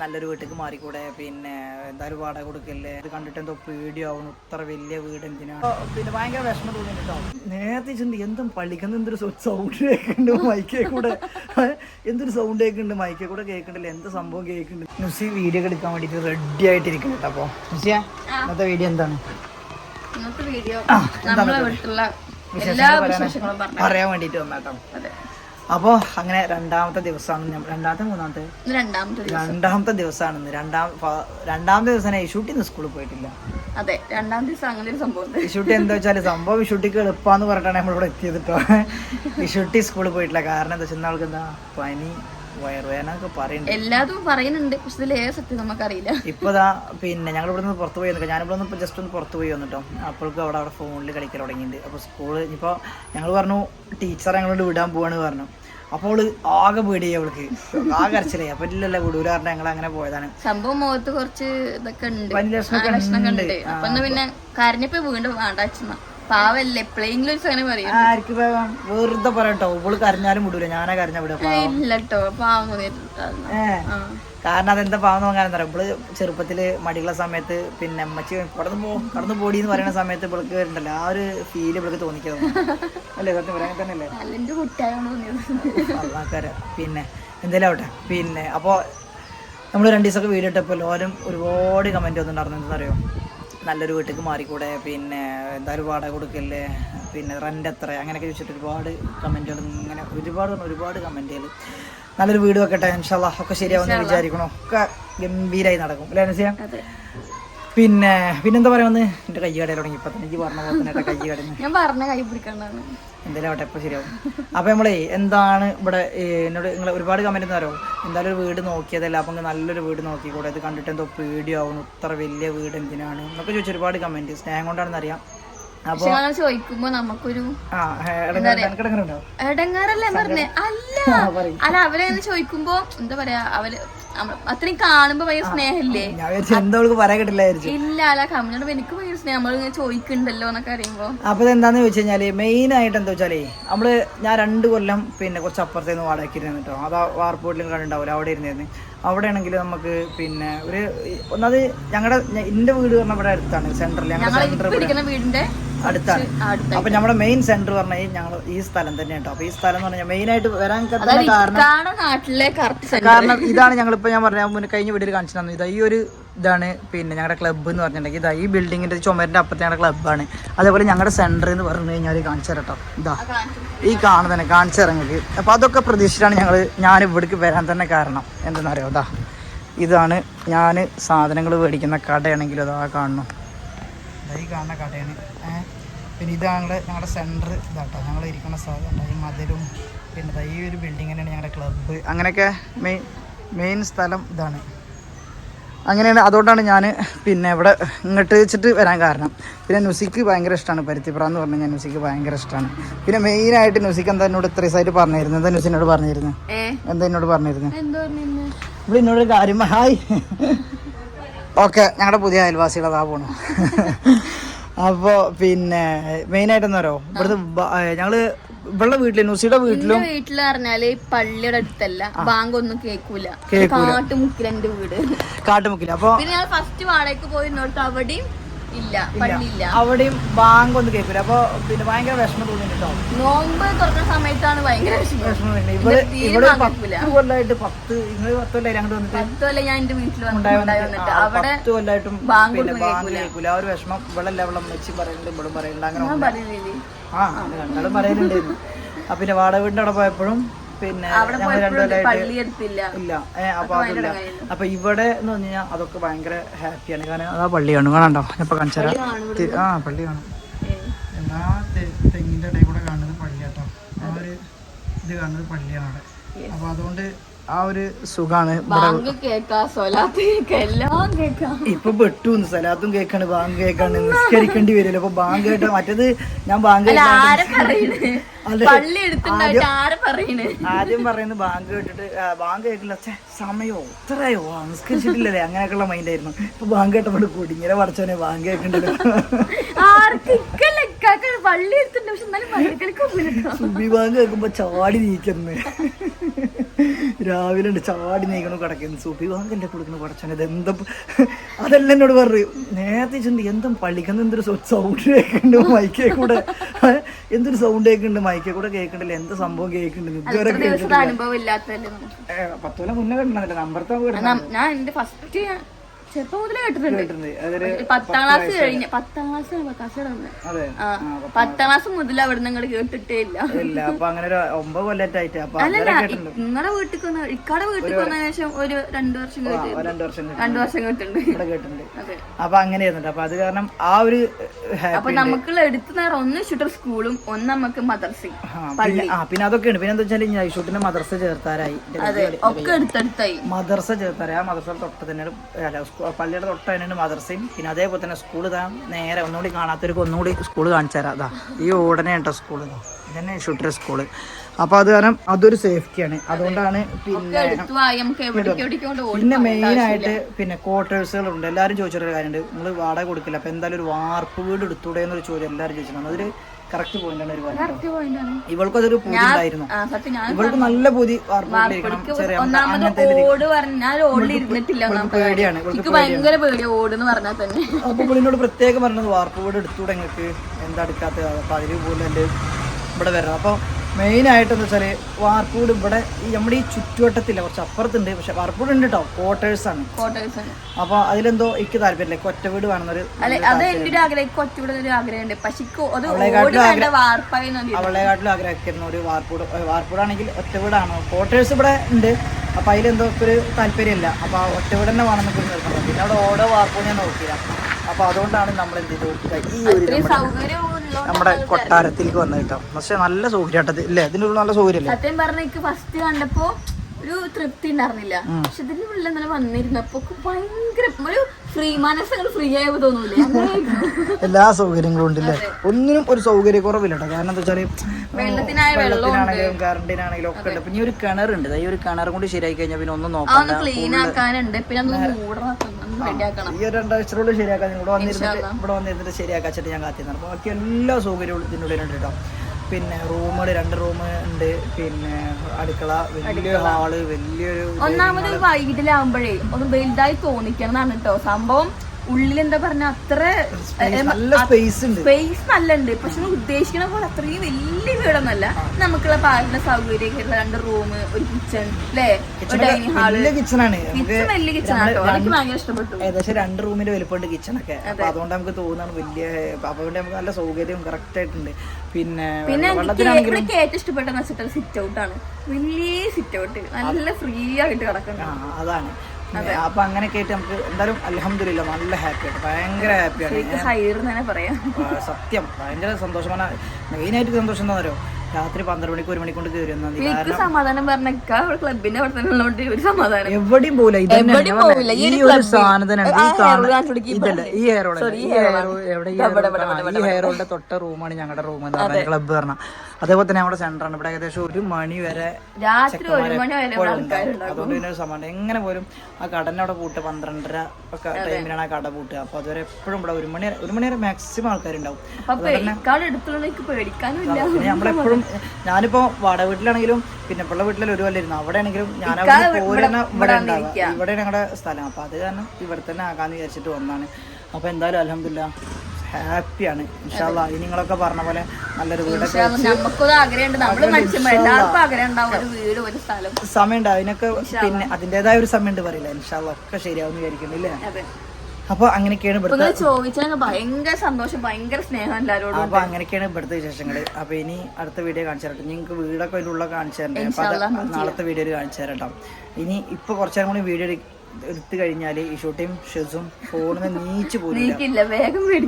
നല്ലൊരു വീട്ടിലേക്ക് മാറിക്കൂടെ? പിന്നെ എന്തായാലും വാടക കൊടുക്കല്ലേ? ഇത് കണ്ടിട്ട് എന്തോ പേടിയാവുന്നു. ഇത്ര വലിയ വീട് എന്തിനാണ് പിന്നെ ഭയങ്കര വിഷമം തോന്നിട്ടോ നേരത്തെ ചിന്തി എന്തും പള്ളിക്കുന്ന എന്തൊരു സൗണ്ട് കേൾക്കുന്നുണ്ട് മൈക്കേ കൂടെ. എന്തൊരു സൗണ്ട് കേൾക്കുന്നുണ്ട് മൈക്കേ കൂടെ കേൾക്കണ്ടല്ലോ എന്ത് സംഭവം കേൾക്കുന്നുണ്ട്? നുസി വീഡിയോ എടുക്കാൻ വേണ്ടിയിട്ട് റെഡി ആയിട്ടിരിക്കുന്നു കേട്ടോ അപ്പോൾ നുസിയ ഇന്നത്തെ വീഡിയോ എന്താണ്? ഇന്നത്തെ വീഡിയോ ആ, നമ്മളെ വീട്ടിലുള്ള എല്ലാ വിശേഷങ്ങളും പറയാൻ വേണ്ടിയിട്ട് വന്നാട്ടോ അതെ. അപ്പോൾ അങ്ങനെ രണ്ടാമത്തെ ദിവസമാണ് രണ്ടാമത്തെ മൂന്നാമത്തെ രണ്ടാമത്തെ രണ്ടാമത്തെ ദിവസമാണ് ഇന്ന്. രണ്ടാം രണ്ടാമത്തെ ദിവസം ഇന്ന് സ്കൂളിൽ പോയിട്ടില്ല. അതെ രണ്ടാം ദിവസം അങ്ങനെ ഒരു സംഭവം ഇഷൂട്ടി എന്താ വെച്ചാൽ സംഭവം ഇഷൂട്ടിക്ക് എളുപ്പാന്ന് പറഞ്ഞിട്ടാണ് നമ്മളിവിടെ എത്തിയത് കേട്ടോ ഇഷൂട്ടി സ്കൂളിൽ പോയിട്ടില്ല. കാരണം എന്താ വെച്ചാൽ അവൾക്ക് എന്താ പനി വയറുവേദന ഒക്കെ പറയുന്നുണ്ട് എല്ലാതും പറയുന്നുണ്ട്. പക്ഷെ ഏത് സത്യം നമുക്കറിയില്ല. ഇപ്പൊ ദാ പിന്നെ ഞങ്ങൾ ഇവിടെ നിന്ന് പുറത്ത് പോയി ഞാൻ ഇവിടെ നിന്ന് ജസ്റ്റ് ഒന്ന് പുറത്ത് പോയി വന്നിട്ടോ. അപ്പോഴേക്കും അവിടെ അവിടെ ഫോണിൽ കളിക്കാൻ തുടങ്ങിയിട്ടുണ്ട്. അപ്പോൾ സ്കൂൾ ഇനിയിപ്പോൾ ഞങ്ങൾ പറഞ്ഞു ടീച്ചർ ഞങ്ങളോട് വിടാൻ പോവാണ് പറഞ്ഞു. അപ്പോൾ ആകെ പേടിയായി അവൾക്ക്. ആകെ അരച്ചിലായി. അപ്പൊ ഇല്ലല്ല വിടൂല കാരണം ഞങ്ങൾ അങ്ങനെ പോയതാണ്. സംഭവം മുഖത്ത് കുറച്ച് ഇതൊക്കെ ഉണ്ട്. ലക്ഷണമൊക്കെ ഉണ്ട്. അപ്പൊ പിന്നെ കരഞ്ഞപ്പോ വീണ്ടും വേണ്ട അച്ഛമ്മ പാവല്ലേ ഒരു അങ്ങനെ പറയും. ആർക്ക് പാവം? വെറുതെ പറയട്ടോ ഇവൾ കരഞ്ഞാലും വിടൂല ഞാനാ കരഞ്ഞ വിടുക ഇല്ലട്ടോ പാവം. കാരണം അതെന്താ പാവം നോക്കാൻ അറിയാം ഇവൾ ചെറുപ്പത്തിൽ മടിയുള്ള സമയത്ത് പിന്നെ അമ്മച്ചി കടന്നു പോ കടന്നു പോടി എന്ന് പറയുന്ന സമയത്ത് ഇവൾക്ക് വരുന്നുണ്ടല്ലോ. ആ ഒരു ഫീൽ ഇവൾക്ക് തോന്നിക്കുന്നത് അല്ലേ? സത്യം പറയാൻ തന്നെ അല്ലേ പിന്നെ എന്തായാലും ആവട്ടെ. പിന്നെ അപ്പോൾ നമ്മൾ രണ്ട് ദിവസമൊക്കെ വീഡിയോ ഇട്ടപ്പോൾ എല്ലാവരും ഒരുപാട് കമന്റ് വന്നിട്ടുണ്ടായിരുന്നു. എന്താണെന്നറിയോ നല്ലൊരു വീട്ടിലേക്ക് മാറിക്കൂടെ? പിന്നെ എന്തായാലും വാടക കൊടുക്കല്ലേ? പിന്നെ റെന്റ് എത്ര? അങ്ങനെയൊക്കെ ചോദിച്ചിട്ട് ഒരുപാട് കമന്റുകൾ ഇങ്ങനെ ഒരുപാട് പറഞ്ഞ ഒരുപാട് കമന്റുകൾ നല്ലൊരു വീട് വെക്കട്ടെ ഇൻഷാല്ലാ ഒക്കെ ശരിയാവുമെന്ന് വിചാരിക്കണം. ഒക്കെ ഗംഭീരമായി നടക്കും. അല്ലേ അനുസരിച്ച് പിന്നെ പിന്നെന്താ പറയുന്നത് എന്റെ കൈ കടയിൽ തുടങ്ങി. എനിക്ക് പറഞ്ഞ പോലെ തന്നെ കൈ കടന്ന്. ഞാൻ പറഞ്ഞ കൈ പിടിക്കണ്ടാണ്. എന്തായാലും അവിടെ എപ്പോൾ ശരിയാവും. അപ്പോൾ നമ്മളേ എന്താണ് ഇവിടെ എന്നോട് നിങ്ങൾ ഒരുപാട് കമന്റ് തരോ എന്തായാലും ഒരു വീട് നോക്കിയതല്ല അപ്പൊ നല്ലൊരു വീട് നോക്കിക്കൂടെ? ഇത് കണ്ടിട്ട് എന്തോ പേടിയോ ആവുന്നു ഇത്ര വലിയ വീട് എന്തിനാണ്? എന്നൊക്കെ ചോദിച്ചു ഒരുപാട് കമന്റ് സ്നേഹം കൊണ്ടാണെന്ന് അറിയാം. ചോദിക്കുമ്പോ നമുക്കൊരു പറഞ്ഞേ? അല്ല. അല്ല അവരെ ചോദിക്കുമ്പോ എന്താ പറയാ അവർ അത്രയും കാണുമ്പോ ഭയങ്കര സ്നേഹല്ലേ ഇല്ല അല്ല കമ്മിനോട് എനിക്ക് ഭയങ്കര സ്നേഹം. നമ്മളിങ്ങനെ ചോദിക്കണ്ടല്ലോ എന്നൊക്കെ അറിയുമ്പോ അപ്പോൾ വെച്ച് ചോദിച്ചു മെയിൻ ആയിട്ട് എന്താ വെച്ചാലേ നമ്മൾ ഞാൻ രണ്ട് കൊല്ലം പിന്നെ കുറച്ച് അപ്പുറത്തേന്ന് വാടകയ്ക്കിരുന്നു കേട്ടോ. അത് വാർപ്പോട്ടിലും കണ്ടുണ്ടാവില്ല അവിടെ ഇരുന്നിരുന്നു അവിടെ ആണെങ്കിൽ നമുക്ക് പിന്നെ ഒരു ഒന്നത് ഞങ്ങളുടെ എന്റെ വീട് പറഞ്ഞ ഇവിടെ അടുത്താണ് സെന്ററിൽ ഞങ്ങളുടെ വീടിന്റെ അടുത്താണ്. അടുത്ത അപ്പൊ നമ്മുടെ മെയിൻ സെന്റർ പറഞ്ഞാൽ ഞങ്ങൾ ഈ സ്ഥലം തന്നെ കേട്ടോ അപ്പൊ ഈ സ്ഥലം എന്ന് പറഞ്ഞാൽ മെയിൻ ആയിട്ട് വരാൻ കാരണം കാരണം ഇതാണ് ഞങ്ങളിപ്പോ ഞാൻ പറഞ്ഞ മുന്നേ കഴിഞ്ഞ വീട്ടിൽ കാണിച്ചു തന്നു ഇതാ ഈ ഒരു ഇതാണ് പിന്നെ ഞങ്ങളുടെ ക്ലബ്ബ് എന്ന് പറഞ്ഞിട്ടുണ്ടെങ്കിൽ ഇതാ ഈ ബിൽഡിങ്ങിന്റെ ചുമരിന്റെ അപ്പുറത്തെ ഞങ്ങളുടെ ക്ലബ്ബാണ് അതേപോലെ ഞങ്ങളുടെ സെന്റർ എന്ന് പറഞ്ഞു കഴിഞ്ഞാൽ കാണിച്ചു തരട്ടോ. ഇതാ ഈ കാണുന്നതന്നെ കാണിച്ചു തരങ്ങൾക്ക് അപ്പൊ അതൊക്കെ പ്രതീക്ഷിച്ചാണ് ഞങ്ങൾ ഞാൻ ഇവിടേക്ക് വരാൻ തന്നെ കാരണം. എന്തെന്നറിയോ? അതാ ഇതാണ് ഞാൻ സാധനങ്ങൾ മേടിക്കുന്ന കടയാണെങ്കിലും അതാ കാണണം ഈ കാണുന്ന കടയാണ്. പിന്നെ ഇത് ഞങ്ങളുടെ സെന്റർ ഇതാട്ടോ. ഞങ്ങൾ ഇരിക്കുന്ന സ്ഥലം ഈ മതിലും പിന്നെ ഈ ഒരു ബിൽഡിംഗ് തന്നെയാണ് ഞങ്ങളുടെ ക്ലബ്ബ് അങ്ങനെയൊക്കെ മെയിൻ മെയിൻ സ്ഥലം ഇതാണ്. അങ്ങനെയാണ്. അതുകൊണ്ടാണ് ഞാൻ പിന്നെ ഇവിടെ ഇങ്ങോട്ട് വെച്ചിട്ട് വരാൻ കാരണം. പിന്നെ നുസിക്ക് ഭയങ്കര ഇഷ്ടമാണ് പരുത്തിപ്പുറ എന്ന് പറഞ്ഞു കഴിഞ്ഞാൽ നുസിക്ക് ഭയങ്കര ഇഷ്ടമാണ് പിന്നെ മെയിനായിട്ട് നുസിക്ക് എന്താ എന്നോട് ഇത്ര സൈഡ് പറഞ്ഞിരുന്നു എന്താ നുസിനോട് പറഞ്ഞിരുന്നു? എന്താ എന്നോട് പറഞ്ഞിരുന്നു? എന്തോ നിന്ന് ഇവിടെ എന്നോട് കാര്യം ഹായ്. ഓക്കെ ഞങ്ങളുടെ പുതിയ അയൽവാസികളതാ പോണു. അപ്പോൾ പിന്നെ മെയിനായിട്ട് എന്താ പറയുക ഏ, ഞങ്ങൾ ഇവിടെ വീട്ടിൽ നുസിയുടെ വീട്ടിലും വീട്ടിൽ പറഞ്ഞാൽ പള്ളിയുടെ അടുത്തല്ല. ബാങ്ക് ഒന്നും കേക്കൂല. കാട്ടുമുക്കിലെ എന്റെ വീട്. കാട്ടുമുക്കില്ല അപ്പൊ പിന്നെ ഞാൻ ഫസ്റ്റ് വാടകയ്ക്ക് പോയി നോട്ട് അവിടെയും അവിടെയും ബാങ്ക് ഒന്ന് കേൾക്കൂല. അപ്പൊ പിന്നെ ഭയങ്കര വിഷമം തോന്നിട്ടോ നോമ്പ് തുറക്കുന്ന സമയത്താണ് ഭയങ്കര വിഷമം. ഇവിടെ ഇവിടെ പത്ത് കൊല്ലമായിട്ട് പത്ത് നിങ്ങൾ പത്ത് അങ്ങോട്ട് വന്നിട്ട് പത്ത് കൊല്ലം ഞാൻ എന്റെ വീട്ടിൽ വന്നിട്ട്. അവിടെ പത്ത് കൊല്ലമായിട്ടും ബാങ്ക് കേൾക്കൂല. ആ ഒരു വിഷമം. ഇവിടെ ലെവളം വെച്ച് പറയുന്നുണ്ട് ഇവിടെ പറയുന്നുണ്ട്. അങ്ങനെ ആ ഞങ്ങളും പറയുന്നുണ്ട്. പറയലുണ്ടായിരുന്നു പിന്നെ വാടക വീടിന്റെ അവിടെ പോയപ്പോഴും പിന്നെ ഇല്ല. അപ്പൊ അതില്ല. ഇവിടെ എന്ന് പറഞ്ഞു കഴിഞ്ഞാൽ അതൊക്കെ ഭയങ്കര ഹാപ്പിയാണ് കാരണം അതാ പള്ളിയാണ് കാണണ്ടോ ഇപ്പൊ കാണിച്ചാൽ കാണും ആ പള്ളി കാണും. എല്ലാ തെങ്ങിന്റെ ഇടയിൽ കൂടെ കാണുന്നത് പള്ളിയാട്ടോ ആ ഒരു ഇത് കാണുന്നത് പള്ളിയാണ് അവിടെ. അപ്പൊ അതുകൊണ്ട് ആ ഒരു സുഖാണ്. ബാങ്ക് കേക്കാ എല്ലാം കേക്കാം. ഇപ്പൊ പെട്ടു സലാത്തും കേക്കാണ് ബാങ്ക് കേക്കാണ്. നിസ്കരിക്കേണ്ടി വരില്ല? അപ്പൊ ബാങ്ക് കേട്ട മറ്റേത് ഞാൻ ബാങ്ക് ആദ്യം പറയുന്നത് ബാങ്ക് കേട്ടിട്ട് ബാങ്ക് കേട്ടില്ല. സമയോ ഇത്രയോ നിസ്കരിച്ചിട്ടില്ലല്ലേ? അങ്ങനെയൊക്കെയുള്ള മൈൻഡ് ആയിരുന്നു. ഇപ്പൊ ബാങ്ക് കേട്ടപ്പോൾ കൂടി. ഇങ്ങനെ പഠിച്ചോനെ ബാങ്ക് കേൾക്കണ്ടല്ലോ. സുബി ബാങ്ക് കേൾക്കുമ്പോ ചാടി നീക്കുന്നു. രാവിലെ ഉണ്ട് ചാടി നീക്കണു കിടക്കുന്നു. സൂപ്പി വാങ്ങിന്റെ കൊടുക്കുന്ന പടച്ചോനെ ഇത് എന്താ അതെല്ലാം എന്നോട് പറയും നേരത്തെ ചിന്തി എന്തും പള്ളിക്കുന്ന എന്തൊരു സൗണ്ട് കേൾക്കുന്നുണ്ട് മൈക്കേ കൂടെ. എന്തൊരു സൗണ്ട് കേൾക്കുന്നുണ്ട് മൈക്കേ കൂടെ കേൾക്കണ്ടല്ലോ എന്ത് സംഭവം കേൾക്കുന്നുണ്ട് ഇതുവരെ നമുക്ക്? കൊല്ലം മുന്നേ കിട്ടണമെന്നില്ല നമ്പർ ഞാൻ എന്റെ ഫസ്റ്റ് ചെറുപ്പം മുതലേ കേട്ടിട്ടുണ്ട്. പത്താം ക്ലാസ് കഴിഞ്ഞ പത്താം ക്ലാസ് പത്താം ക്ലാസ്. മുതൽ അവിടെ നിങ്ങൾ കേട്ടിട്ടേ ഇല്ല. ഇല്ല അങ്ങനെ ഒരു ഒമ്പത് കൊല്ലായിട്ട് അല്ലല്ല നിങ്ങളുടെ വീട്ടിൽ വന്ന ഇക്കാടെ വീട്ടിൽ വന്ന ശേഷം ഒരു രണ്ടു വർഷം രണ്ടു വർഷം രണ്ടു വർഷം കേട്ടിട്ടുണ്ട്. അപ്പൊ അങ്ങനെയായിരുന്നു അപ്പൊ അത് കാരണം ആ ഒരു അപ്പൊ നമുക്കുള്ള നമുക്ക് എടുത്തു നേരം ഒന്ന് ഷുട്ടർ സ്കൂളും ഒന്ന് നമുക്ക് മദർസയും പിന്നെ അതൊക്കെയാണ് പിന്നെ എന്താ വെച്ചാൽ ഐഷൂട്ടിന്റെ മദർസ ചേർത്താരായി ഒക്കെ എടുത്തെടുത്തായി. മദർസ ചേർത്താരായി ആ മദർസ തൊട്ട് തന്നെയാണ് പള്ളിയുടെ തൊട്ട് തന്നെയാണ് മദർസയും. പിന്നെ അതേപോലെ തന്നെ സ്കൂൾ ഇതാ നേരെ ഒന്നുകൂടി കാണാത്തവർക്ക് ഒന്നുകൂടി സ്കൂൾ കാണിച്ചു തരാം അതാ ഈ ഉടനെ കേട്ടോ സ്കൂൾ? ഇതന്നെ ഷുട്ടർ സ്കൂൾ. അപ്പൊ അത് കാരണം അതൊരു സേഫ്റ്റിയാണ്. അതുകൊണ്ടാണ് പിന്നെ പിന്നെ മെയിൻ ആയിട്ട് പിന്നെ ക്വാർട്ടേഴ്സുകളുണ്ട് എല്ലാവരും ചോദിച്ചൊരു കാര്യമുണ്ട്. നിങ്ങൾ വാടക കൊടുക്കില്ല. അപ്പൊ എന്തായാലും ഒരു വാർപ്പ് വീട് എടുത്തൂടെ എന്നൊരു ചോദ്യം എല്ലാവരും ചോദിച്ചിട്ടുണ്ട്. അതൊരു കറക്റ്റ് പോയിന്റാണ് ഒരു പോയിന്റ് ആണ്. ഇവൾക്കും അതൊരു പൂതി ഉണ്ടായിരുന്നു. ഇവൾക്ക് നല്ല പൂതി. പേടിയാണ്. അപ്പൊ പുള്ളിനോട് പ്രത്യേകം പറഞ്ഞത് വാർപ്പ് വീട് എടുത്തൂടെ ഞങ്ങൾക്ക് എന്താ എടുക്കാത്തത്? അപ്പൊ അതിൽ പോലും ഇവിടെ വരണം. അപ്പൊ മെയിൻ ആയിട്ട് എന്ന് വെച്ചാൽ വാർപ്പ് ഇവിടെ ഈ നമ്മുടെ ഈ ചുറ്റുവട്ടത്തില്ല കുറച്ച് അപ്പുറത്തുണ്ട്. പക്ഷെ വാർപ്പൂട് ഉണ്ട് കേട്ടോ ക്വാർട്ടേഴ്സ് ആണ്. കോട്ടേഴ്സ് ആണ്. അപ്പൊ അതിലെന്തോ എനിക്ക് താല്പര്യമില്ല. ഒറ്റ വീട് വേണമെന്നൊരു അത് എന്റെ ഒരു ആഗ്രഹം ഒരു ആഗ്രഹമുണ്ട്. പക്ഷെ അവളെക്കാട്ടിലും ആഗ്രഹിക്കുന്ന ഒരു വാർപ്പൂട് വാർപ്പൂടാണെങ്കിൽ ഒറ്റ വീടാണ്. ക്വാർട്ടേഴ്സ് ഇവിടെ ഉണ്ട്. അപ്പൊ അതിലെന്തോ ഒരു താല്പര്യമില്ല. അപ്പൊ ആ ഒറ്റ വീട് തന്നെ വേണമെന്നൊക്കെ എന്നൊക്കെ നിർബന്ധം പിന്നെ അവിടെ ഓരോ വാർപ്പൂട് ഞാൻ നോക്കിയില്ല. അപ്പൊ അതുകൊണ്ടാണ് നമ്മൾ എന്ത് ചെയ്തു ഈ ഒരു നമ്മുടെ കൊട്ടാരത്തിലേക്ക് വന്നു കേട്ടോ. പക്ഷെ നല്ല സൗകര്യം ഇല്ലേ? ഇതിനുള്ള നല്ല സൗകര്യം സത്യം ഫസ്റ്റ് കണ്ടപ്പോ ഒരു തൃപ്തി ഉണ്ടായിരുന്നില്ല. പക്ഷെ ഇതിന്റെ ഉള്ളിൽ ഇന്നലെ വന്നിരുന്നപ്പോ ഭയങ്കര ഒരു ഫ്രീ മനസ്സങ്ങൾ ഫ്രീ ആയപ്പോ തോന്നൂലേ. എല്ലാ സൗകര്യങ്ങളും ഉണ്ടല്ലേ ഒന്നിനും ഒരു സൗകര്യ കുറവില്ല കേട്ടോ കാരണം എന്താ വെച്ചാൽ വെള്ളത്തിനായ വെള്ളത്തിനാണെങ്കിലും കറണ്ടിനാണെങ്കിലും ഒക്കെ ഉണ്ട്. പിന്നെ ഒരു കിണറുണ്ട്. ഈ ഒരു കിണറും കൂടി ശരിയായി കഴിഞ്ഞാൽ പിന്നെ ഒന്നും നോക്കാം ക്ലീൻ ആക്കാനുണ്ട്. പിന്നെ ഈ ഒരു രണ്ടാഴ്ചയോട് ശരിയാക്കാൻ ഇവിടെ വന്നിരുന്നിട്ട് ഇവിടെ വന്നിരുന്നിട്ട് ശരിയാക്കാച്ചിട്ട് ഞാൻ കാത്തിരുന്നു. അപ്പോൾ ബാക്കി എല്ലാ സൗകര്യവും ഇതിനുള്ളിലുണ്ട് കേട്ടോ പിന്നെ റൂമുകൾ രണ്ട് റൂം ഉണ്ട്. പിന്നെ അടുക്കള വലിയ ഹാൾ വലിയൊരു ഒന്നാമത് വൈകിട്ടിലാവുമ്പോഴേ ഒന്ന് വലുതായി തോന്നിക്കണം എന്നാണ് കേട്ടോ സംഭവം ഉള്ളിൽ എന്താ പറഞ്ഞ അത്ര സ്പേസ് നല്ല ഉണ്ട്. പക്ഷെ ഉദ്ദേശിക്കണ പോലെ അത്രയും വലിയ വീടൊന്നല്ല. നമുക്കുള്ള പാലിന്റെ സൗകര്യമൊക്കെ ഉള്ള രണ്ട് റൂം ഒരു കിച്ചൺ അല്ലേ ഒരു ഡൈനിങ് ഹാൾ കിച്ചൺ കിച്ചണാണ് കിച്ചൺ വലിയ കിച്ചൺ ആട്ടോ. എനിക്ക് ഭയങ്കര ഇഷ്ടപ്പെട്ടു. ഏകദേശം രണ്ട് റൂമിന്റെ വലിപ്പമുണ്ട് കിച്ചണൊക്കെ അപ്പൊ അതുകൊണ്ട് നമുക്ക് തോന്നുന്നതാണ് വലിയ അപ്പൊ നമുക്ക് നല്ല സൗകര്യം കറക്റ്റ് ആയിട്ടുണ്ട്. പിന്നെ പിന്നെ എനിക്ക് ഏറ്റവും ഇഷ്ടപ്പെട്ടെന്ന് വെച്ചിട്ട് സിറ്റ് ഔട്ട് ആണ്. വലിയ സിറ്റ് ഔട്ട് നല്ല ഫ്രീ ആയിട്ട് കിടക്കുന്നത് അതാണ്. അപ്പൊ അങ്ങനെയൊക്കെ ആയിട്ട് നമുക്ക് എന്തായാലും അലഹമില്ല നല്ല ഹാപ്പി ആയിട്ട് ഭയങ്കര ഹാപ്പിയാണ് സത്യം ഭയങ്കര സന്തോഷമാണ് മെയിനായിട്ട് സന്തോഷം എന്താ പറയുക രാത്രി പന്ത്രണ്ട് മണിക്ക് ഒരു മണിക്കൊണ്ട് കയറി വന്നാൽ മതി. എനിക്ക് സമാധാനം പറഞ്ഞ ക്ലബിന്റെ അവിടെ തന്നെ ഉള്ളതുകൊണ്ട് ഒരു സമാധാനം. എവിടെയും പോകില്ല. ഈ ഒരു സാധനം തന്നെയാണ് ഈ ഇതല്ല? ഈ ഹെയർ ഈ ഹെയർ. എവിടെ ഈ ഹെയർ ഓയിലിന്റെ തൊട്ട റൂമാണ് ഞങ്ങളുടെ റൂം എന്ന് പറഞ്ഞാൽ ക്ലബ്ബ് പറഞ്ഞാൽ അതേപോലെ തന്നെ നമ്മുടെ ആണ് ഇവിടെ ഏകദേശം ഒരു മണി വരെ രാത്രി ഒരു മണി വരെ. അതുകൊണ്ട് പിന്നെ ഒരു സമാനം എങ്ങനെ പോലും ആ കടന്നെ അവിടെ പൂട്ട് പന്ത്രണ്ടര ഒക്കെ ടൈമിലാണ് ആ കട പൂട്ടുക അപ്പൊ അതുവരെ എപ്പോഴും ഇവിടെ ഒരു മണി ഒരു മണി വരെ മാക്സിമം ആൾക്കാരുണ്ടാവും. നമ്മളെപ്പോഴും ഞാനിപ്പോ വാടക വീട്ടിലാണെങ്കിലും പിന്നെ പിള്ള വീട്ടിൽ ഒരു കൊല്ലം ഇരുന്നു അവിടെ ആണെങ്കിലും ഞാൻ ഇക്കാ അവിടെ പോരുന്ന ഇവിടെ ഇവിടെ ഉണ്ടാവുക. ഇവിടെ ഞങ്ങളുടെ സ്ഥലം. അപ്പൊ അത് കാരണം ഇവിടെ തന്നെ ആകാന്ന് വിചാരിച്ചിട്ട് വന്നാണ് അപ്പൊ എന്തായാലും അലഹമില്ല ഹാപ്പിയാണ്. ഇൻഷാല്ല ഇനി നിങ്ങളൊക്കെ പറഞ്ഞ പോലെ നല്ലൊരു വീടൊക്കെ സമയമുണ്ട്. അതിനൊക്കെ പിന്നെ അതിന്റെതായ ഒരു സമയമുണ്ട് പറയില്ല? ഇൻഷാല്ല ഒക്കെ ശരിയാവും വിചാരിക്കുന്നില്ലേ അപ്പൊ അങ്ങനെയൊക്കെയാണ് ഇവിടുത്തെ ഭയങ്കര സന്തോഷം ഭയങ്കര സ്നേഹം എല്ലാവരോടും അപ്പൊ അങ്ങനെയൊക്കെയാണ് ഇവിടുത്തെ വിശേഷങ്ങൾ. അപ്പൊ ഇനി അടുത്ത വീഡിയോ കാണിച്ചു തരട്ടെ. നിങ്ങൾക്ക് വീടൊക്കെ അതിനുള്ള കാണിച്ചു തരണ്ടേ? അപ്പൊ നാളത്തെ വീഡിയോയിൽ കാണിച്ചു തരട്ടോ. ഇനി ഇപ്പൊ കുറച്ചേരം കൂടി വീഡിയോ എടുത്തു കഴിഞ്ഞാൽ ഈ ഷൂട്ടിയും ഷെസും ഫോണിൽ നിന്ന് നീച്ചു മേടിക്കും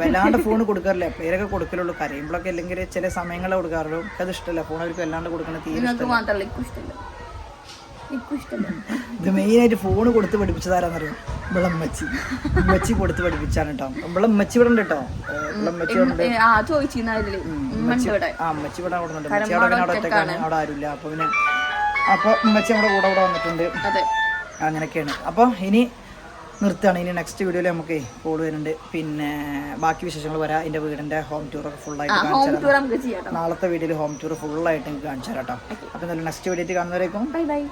വല്ലാണ്ട് ഫോൺ കൊടുക്കാറില്ല. പേരൊക്കെ കൊടുക്കലുള്ളൂ. കരയുമ്പോഴൊക്കെ അല്ലെങ്കിൽ ചില സമയങ്ങളെ കൊടുക്കാറുള്ളൂ. അത് ഇഷ്ടമല്ല ഫോൺ അവർക്ക് വല്ലാണ്ട് കൊടുക്കണ തീരെ ഇത് മെയിനായിട്ട് ഫോൺ കൊടുത്ത് പഠിപ്പിച്ചതാരാന്നറിയോ വിളമ്മച്ചി ഉമ്മച്ചി. കൊടുത്ത് പഠിപ്പിച്ചാണ് കേട്ടോ വിളമ്മച്ചി ഇവിടെ ഉണ്ട് കേട്ടോ ഇവിടെ ഉമ്മച്ചി ഉണ്ട് ആ ഉമ്മണ്ട് ഇവിടെ അവിടെ ഉണ്ട്. അവിടെ ഒറ്റക്കാണ് അവിടെ ആരുമില്ല. അപ്പൊ പിന്നെ അപ്പൊ ഉമ്മച്ചി നമ്മുടെ കൂടെ ഇവിടെ വന്നിട്ടുണ്ട്. അതെ. അങ്ങനെയൊക്കെയാണ്. അപ്പോൾ ഇനി നിർത്തുകയാണ്. ഇനി നെക്സ്റ്റ് വീഡിയോയിൽ നമുക്ക് കോൾ വരുന്നുണ്ട്. പിന്നെ ബാക്കി വിശേഷങ്ങൾ വരാം. എന്റെ വീടിന്റെ ഹോം ടൂർ ഒക്കെ ഫുള്ളായിട്ട് കാണിച്ചു തരാം. നാളത്തെ വീഡിയോയിൽ ഹോം ടൂർ ഫുള്ളായിട്ട് എനിക്ക് കാണിച്ചു തരാം കേട്ടോ. അപ്പോൾ നെക്സ്റ്റ് വീഡിയോ കാണുന്നവരേക്കും ബൈ ബൈ